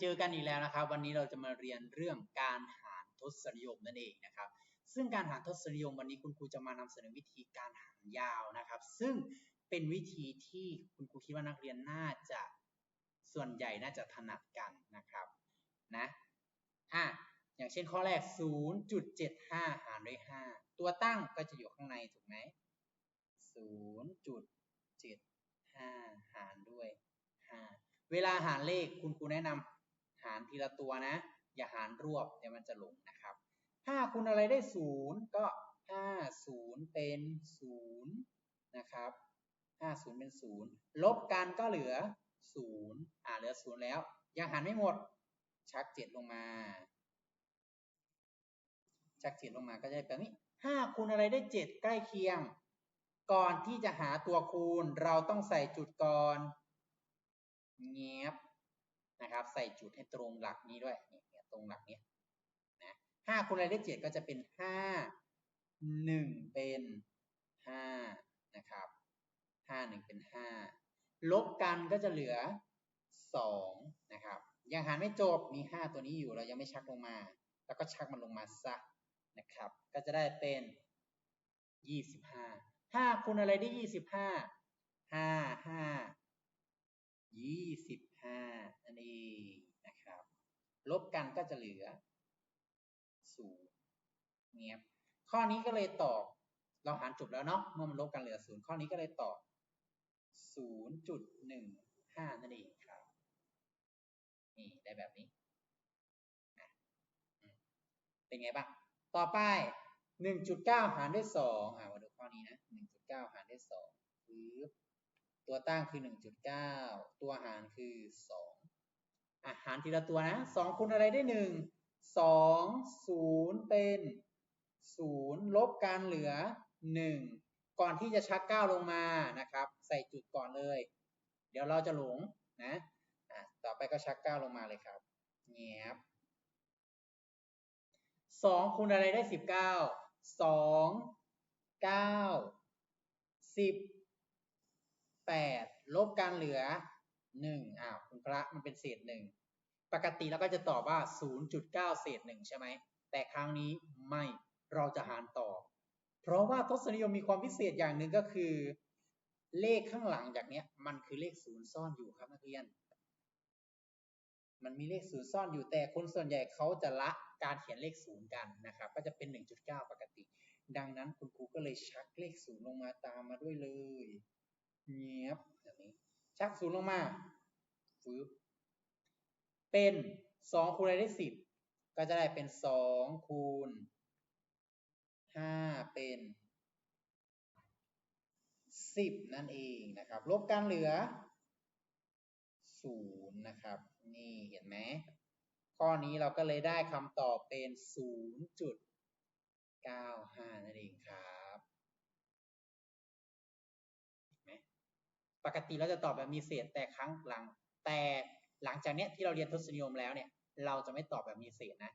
เจอกันอีกแล้วนะครับ วันนี้เราจะมาเรียนเรื่องการหารทศนิยมนั่นเองนะครับ ซึ่งการหารทศนิยมวันนี้คุณครูจะมานำเสนอวิธีการหารยาวนะครับ ซึ่งเป็นวิธีที่คุณครูคิดว่านักเรียนน่าจะส่วนใหญ่น่าจะถนัดกันนะครับนะอะอย่างเช่นข้อแรก 0.75 หารด้วย 5 ตัวตั้งก็จะอยู่ข้างในถูกไหม0.75 หารด้วย 5 เวลาหารเลขคุณครูแนะนำ หารทีละตัวนะ อย่าหารรวบเดี๋ยวมันจะหลงนะครับ5คูณอะไรได้0ก็5 0เป็น0นะครับ5 0เป็น0ลบกันก็เหลือ0อ่าเหลือ0แล้ว ยังหารไม่หมด ชัก7ลงมา ชักเจ็ดลงมาก็จะได้แบบนี้ห้าคูณอะไรได้เจ็ดใกล้เคียง ก่อนที่จะหาตัวคูณเราต้องใส่จุดก่อนเงียบ นะครับ ใส่จุดให้ตรงหลักนี้ด้วยเนี่ยตรงหลักนี้นะห้าคูณอะไรได้เจ็ดก็จะเป็นห้าหนึ่งเป็นห้านะครับห้าหนึ่งเป็นห้าลบกันก็จะเหลือสองนะครับยังหารไม่จบมีห้าตัวนี้อยู่เรายังไม่ชักลงมา แล้วก็ชักมันลงมาซะนะครับ ก็จะได้เป็น25 5คูณอะไรได้25 5 5 25นั่นเองนะครับ ลบกันก็จะเหลือ0เงียข้อนี้ก็เลยตอบ เราหารจบแล้วเนาะ เมื่อมันลบกันเหลือ0ข้อนี้ก็เลยตอบ0.15นั่นเองครับ นี่ได้แบบนี้ เป็นไงบ้าง ต่อไป1.9หารด้วย2อ่ามาดูข้อนี้นะ1.9หารด้วย2ปึ๊บตัวตั้งคือ1.9ตัวหารคือ2อ่ะหารทีละตัวนะ2คูณอะไรได้1 2 0เป็น0ลบกันเหลือ1ก่อนที่จะชัก9ลงมานะครับ ใส่จุดก่อนเลย เดี๋ยวเราจะหลงนะอะต่อไปก็ชัก9ลงมาเลยครับเงียบสองคูณอะไรได้สิบเก้าสองเก้าสิบแปดลบกันเหลือ หนึ่งอ้าวคุณพระมันเป็นเศษหนึ่งปกติเราก็จะตอบว่า 0.9 เศษหนึ่งใช่ไหม แต่ครั้งนี้ไม่เราจะหารต่อ เพราะว่าทศนิยมมีความพิเศษอย่างหนึ่งก็คือ เลขข้างหลังจากนี้มันคือเลขศูนย์ซ่อนอยู่ครับนักเรียน มันมีเลขศูนย์ซ่อนอยู่แต่คนส่วนใหญ่เขาจะละการเขียนเลขศูนย์กันนะครับ ก็จะเป็น 1.9 ปกติ ดังนั้นคุณครูก็เลยชักเลขศูนย์ลงมาตามมาด้วยเลย เงียบแบบนี้ ชักศูนย์ลงมาฟืบเป็น2คูณอะไรได้10ก็จะได้เป็น2คูณ5เป็น10นั่นเองนะครับ ลบกันเหลือ0นะครับ นี่เห็นไหมข้อนี้เราก็เลยได้คำตอบเป็น 0.95 นั่นเองครับ ปกติเราจะตอบแบบมีเศษแต่ครั้งหลัง แต่หลังจากเนี้ยที่เราเรียนทศนิยมแล้วเนี่ย เราจะไม่ตอบแบบมีเศษนะ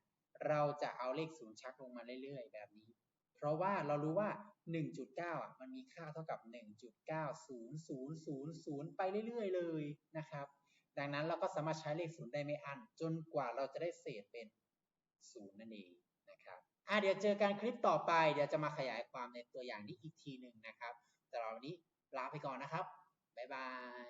เราจะเอาเลขศูนย์ชักลงมาเรื่อยๆ แบบนี้ เพราะว่าเรารู้ว่า 1.9อะมันมีค่าเท่ากับ 1.9000 ไปเรื่อยๆ เลยนะครับ ดังนั้นเราก็สามารถใช้เลขศูนย์ได้ไม่อั้นจนกว่าเราจะได้เศษเป็นศูนย์นั่นเองนะครับอะเดี๋ยวเจอกันคลิปต่อไป เดี๋ยวจะมาขยายความในตัวอย่างนี้อีกทีหนึ่งนะครับ แต่เราวันนี้ลาไปก่อนนะครับ บ๊ายบาย